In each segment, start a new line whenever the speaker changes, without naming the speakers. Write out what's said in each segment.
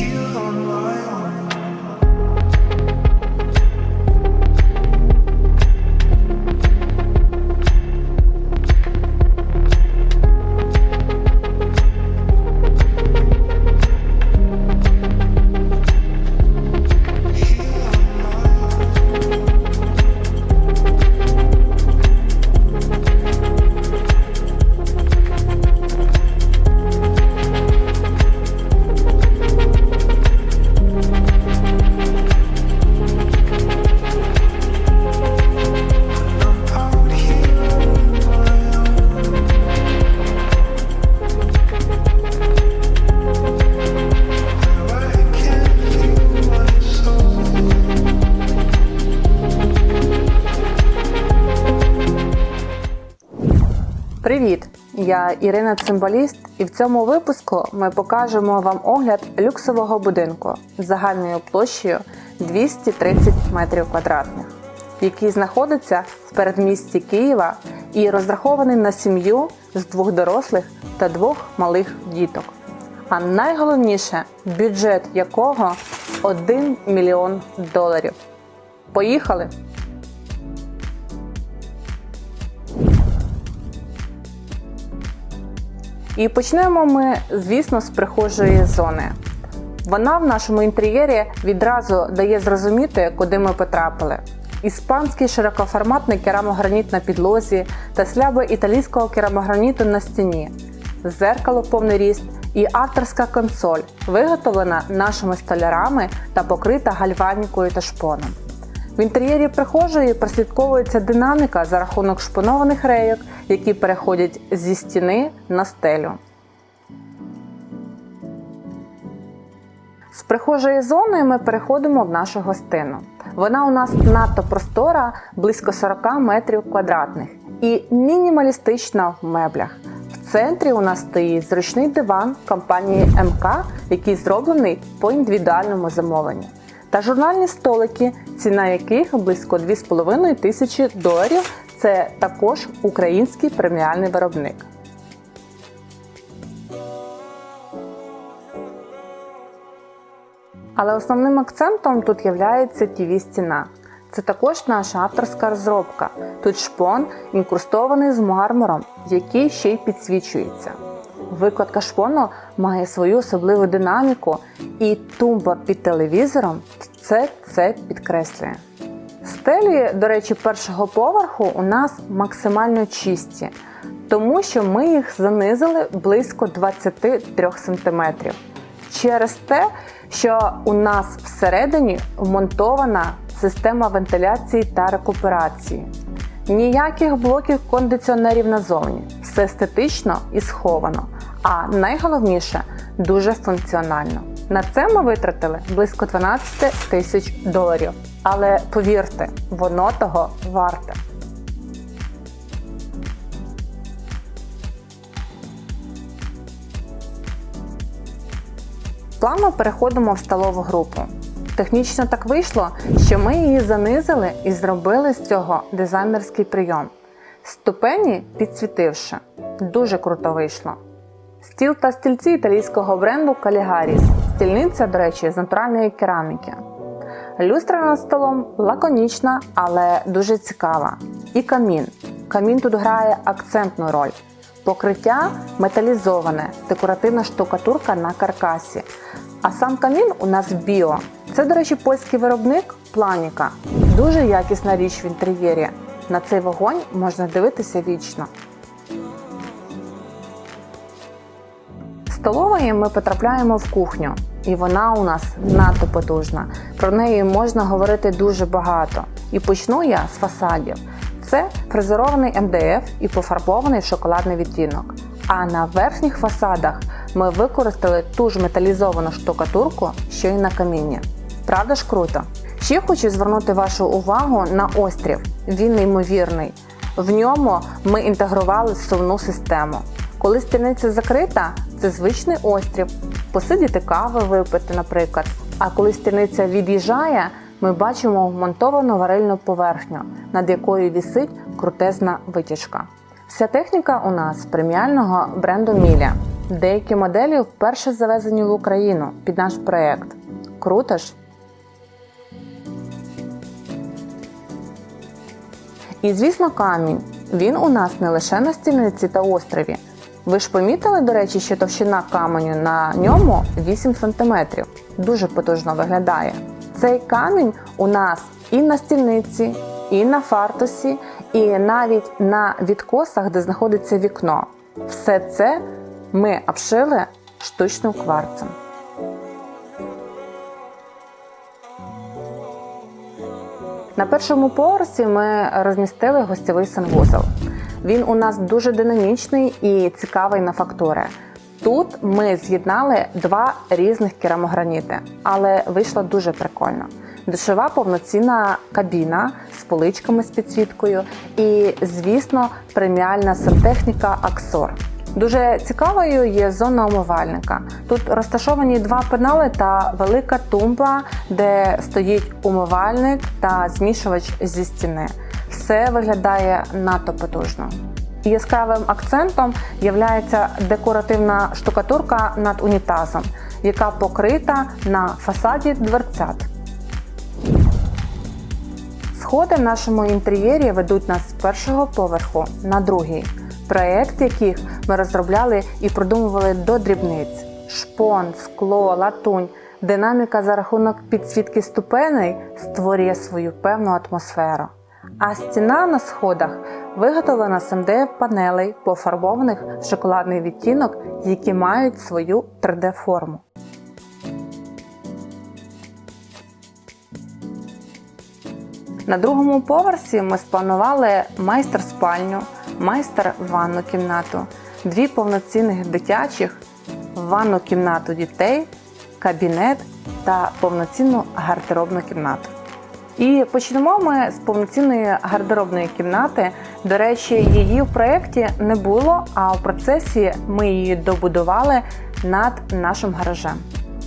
you. on
Привіт! Я Ірина Цимбаліст, і в цьому випуску ми покажемо вам огляд люксового будинку з загальною площею 230 метрів квадратних, який знаходиться в передмісті Києва і розрахований на сім'ю з двох дорослих та двох малих діток. А найголовніше бюджет якого 1 мільйон доларів. Поїхали! І почнемо ми, звісно, з прихожої зони. Вона в нашому інтер'єрі відразу дає зрозуміти, куди ми потрапили. Іспанський широкоформатний керамограніт на підлозі та сляби італійського керамограніту на стіні, зеркало повний ріст і авторська консоль, виготовлена нашими столярами та покрита гальванікою та шпоном. В інтер'єрі прихожої прослідковується динаміка за рахунок шпонованих рейок, які переходять зі стіни на стелю. З прихожої зони ми переходимо в нашу гостину. Вона у нас надто простора, близько 40 метрів квадратних і мінімалістична в меблях. В центрі у нас стоїть зручний диван компанії МК, який зроблений по індивідуальному замовленню. Та журнальні столики, ціна яких близько 2,5 тисячі доларів. Це також український преміальний виробник. Але основним акцентом тут є tv стіна. Це також наша авторська розробка. Тут шпон інкрустований з мармуром, який ще й підсвічується. Викладка шпону має свою особливу динаміку, і тумба під телевізором це це підкреслює. Стелі, до речі, першого поверху у нас максимально чисті, тому що ми їх занизили близько 23 см. Через те, що у нас всередині вмонтована система вентиляції та рекуперації. Ніяких блоків кондиціонерів назовні, все естетично і сховано. А найголовніше дуже функціонально. На це ми витратили близько 12 тисяч доларів. Але повірте, воно того варте. Плавно переходимо в столову групу. Технічно так вийшло, що ми її занизили і зробили з цього дизайнерський прийом. Ступені підсвітивши. Дуже круто вийшло. Стіл та стільці італійського бренду Калігаріс. Стільниця, до речі, з натуральної кераміки. Люстра над столом лаконічна, але дуже цікава. І камін. Камін тут грає акцентну роль. Покриття металізоване, декоративна штукатурка на каркасі. А сам камін у нас біо. Це, до речі, польський виробник Планіка. Дуже якісна річ в інтер'єрі. На цей вогонь можна дивитися вічно. Столової ми потрапляємо в кухню, і вона у нас надто потужна. Про неї можна говорити дуже багато. І почну я з фасадів. Це фрезерований МДФ і пофарбований шоколадний відтінок. А на верхніх фасадах ми використали ту ж металізовану штукатурку, що й на камінні. Правда ж круто? Ще хочу звернути вашу увагу на острів. Він неймовірний. В ньому ми інтегрували сувну систему. Коли стільниця закрита, це звичний острів. Посидіти кави випити, наприклад. А коли стільниця від'їжджає, ми бачимо вмонтовану варильну поверхню, над якою вісить крутезна витяжка. Вся техніка у нас преміального бренду Міля. Деякі моделі вперше завезені в Україну під наш проект. Круто ж? І звісно, камінь. Він у нас не лише на стільниці та острові. Ви ж помітили, до речі, що товщина каменю на ньому 8 см. Дуже потужно виглядає. Цей камінь у нас і на стільниці, і на фартусі, і навіть на відкосах, де знаходиться вікно. Все це ми обшили штучним кварцем. На першому поверсі ми розмістили гостєвий санвузол. Він у нас дуже динамічний і цікавий на фактури. Тут ми з'єднали два різних керамограніти, але вийшло дуже прикольно. Душова повноцінна кабіна з поличками з підсвіткою і, звісно, преміальна сантехніка Аксор. Дуже цікавою є зона умивальника. Тут розташовані два пенали та велика тумба, де стоїть умивальник та змішувач зі стіни. Все виглядає надто потужно. Яскравим акцентом є декоративна штукатурка над унітазом, яка покрита на фасаді дверцят. Сходи в нашому інтер'єрі ведуть нас з першого поверху на другий, проєкт яких ми розробляли і продумували до дрібниць: шпон, скло, латунь. Динаміка за рахунок підсвітки ступеней створює свою певну атмосферу. А стіна на сходах виготовлена з МДФ-панелей, пофарбованих в шоколадний відтінок, які мають свою 3D-форму. На другому поверсі ми спланували майстер-спальню, майстер-ванну кімнату, дві повноцінних дитячих, ванну кімнату дітей, кабінет та повноцінну гардеробну кімнату. І почнемо ми з повноцінної гардеробної кімнати. До речі, її в проєкті не було, а в процесі ми її добудували над нашим гаражем.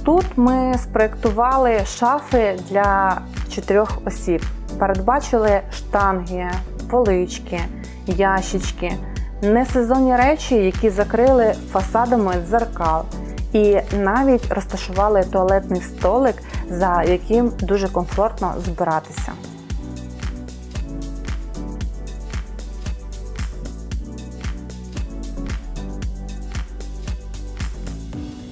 Тут ми спроектували шафи для чотирьох осіб, передбачили штанги, полички, ящички, несезонні речі, які закрили фасадами дзеркал, і навіть розташували туалетний столик, за яким дуже комфортно збиратися.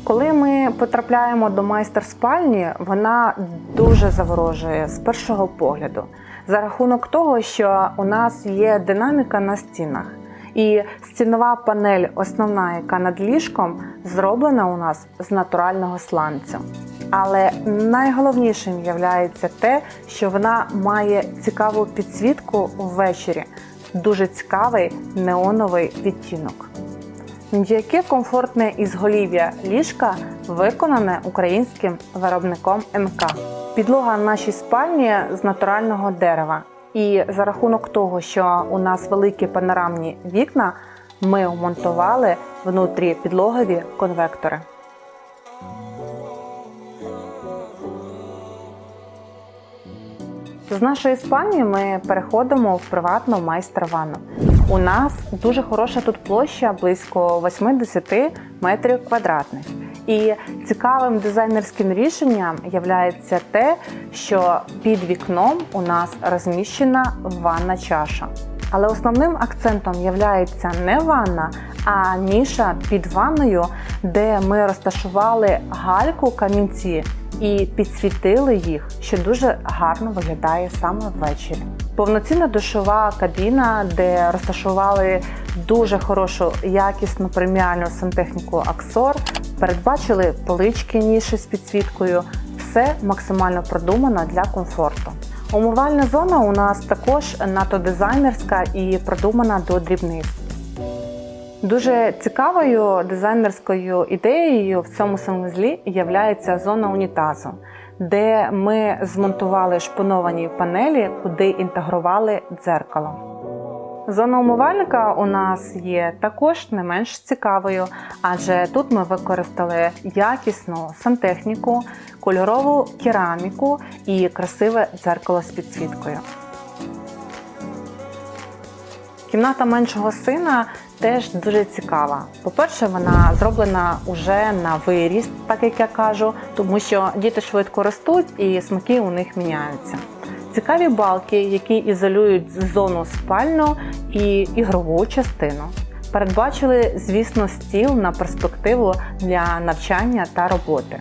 Коли ми потрапляємо до майстер-спальні, вона дуже заворожує з першого погляду за рахунок того, що у нас є динаміка на стінах. І стінова панель, основна, яка над ліжком, зроблена у нас з натурального сланцю. Але найголовнішим є те, що вона має цікаву підсвітку ввечері, дуже цікавий неоновий відтінок. М'яке комфортне ізголів'я ліжка виконане українським виробником МК. Підлога нашій спальні з натурального дерева. І за рахунок того, що у нас великі панорамні вікна, ми вмонтували внутрі підлогові конвектори. З нашої спальні ми переходимо в приватну майстер-ванну. У нас дуже хороша тут площа, близько 80 метрів квадратних. І цікавим дизайнерським рішенням є те, що під вікном у нас розміщена ванна чаша. Але основним акцентом є не ванна, а ніша під ванною, де ми розташували гальку камінці і підсвітили їх, що дуже гарно виглядає саме ввечері. Повноцінна душова кабіна, де розташували дуже хорошу якісну преміальну сантехніку Аксор, передбачили полички ніші з підсвіткою. Все максимально продумано для комфорту. Умивальна зона у нас також надто дизайнерська і продумана до дрібниць. Дуже цікавою дизайнерською ідеєю в цьому санвузлі є зона унітазу, де ми змонтували шпоновані панелі, куди інтегрували дзеркало. Зона умивальника у нас є також не менш цікавою, адже тут ми використали якісну сантехніку, кольорову кераміку і красиве дзеркало з підсвіткою. Кімната меншого сина теж дуже цікава. По-перше, вона зроблена уже на виріст, так як я кажу, тому що діти швидко ростуть і смаки у них міняються. Цікаві балки, які ізолюють зону спальну і ігрову частину. Передбачили, звісно, стіл на перспективу для навчання та роботи.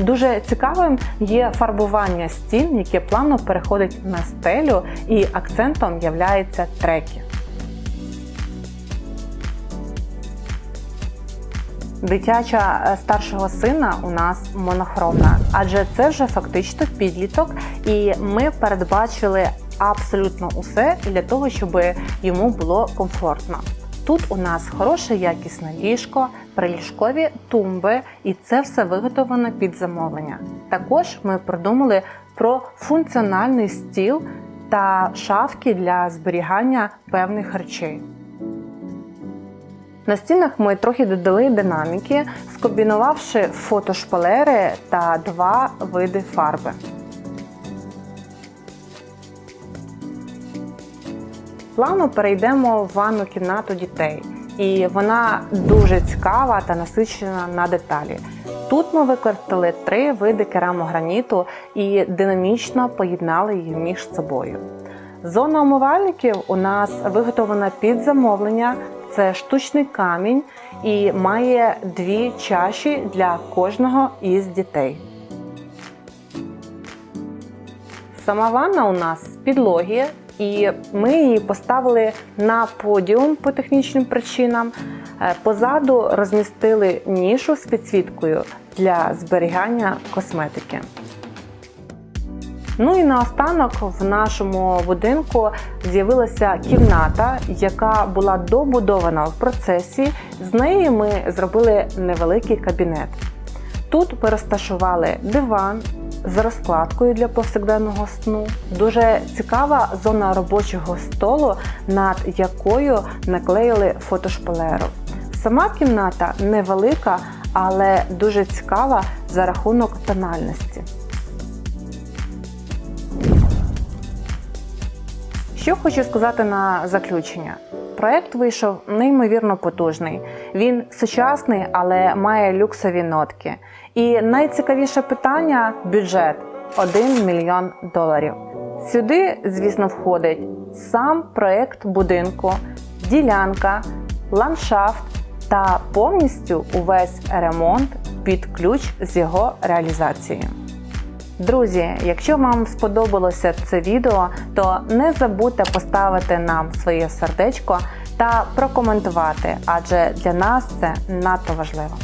Дуже цікавим є фарбування стін, яке плавно переходить на стелю, і акцентом являються треки. Дитяча е, старшого сина у нас монохромна, адже це вже фактично підліток, і ми передбачили абсолютно усе для того, щоб йому було комфортно. Тут у нас хороше якісне ліжко, приліжкові тумби, і це все виготовлено під замовлення. Також ми придумали про функціональний стіл та шафки для зберігання певних речей. На стінах ми трохи додали динаміки, скомбінувавши фотошпалери та два види фарби. Плавно перейдемо в ванну кімнату дітей, і вона дуже цікава та насичена на деталі. Тут ми використали три види керамограніту і динамічно поєднали їх між собою. Зона умивальників у нас виготовлена під замовлення. Це штучний камінь і має дві чаші для кожного із дітей. Сама ванна у нас з підлоги, і ми її поставили на подіум по технічним причинам. Е, Позаду розмістили нішу з підсвіткою для зберігання косметики. Ну і наостанок в нашому будинку з'явилася кімната, яка була добудована в процесі. З неї ми зробили невеликий кабінет. Тут ми розташували диван з розкладкою для повсякденного сну. Дуже цікава зона робочого столу, над якою наклеїли фотошпалеру. Сама кімната невелика, але дуже цікава за рахунок тональності. Що хочу сказати на заключення. Проект вийшов неймовірно потужний. Він сучасний, але має люксові нотки. І найцікавіше питання бюджет 1 мільйон доларів. Сюди, звісно, входить сам проект будинку, ділянка, ландшафт та повністю увесь ремонт під ключ з його реалізацією. Друзі, якщо вам сподобалося це відео, то не забудьте поставити нам своє сердечко та прокоментувати, адже для нас це надто важливо.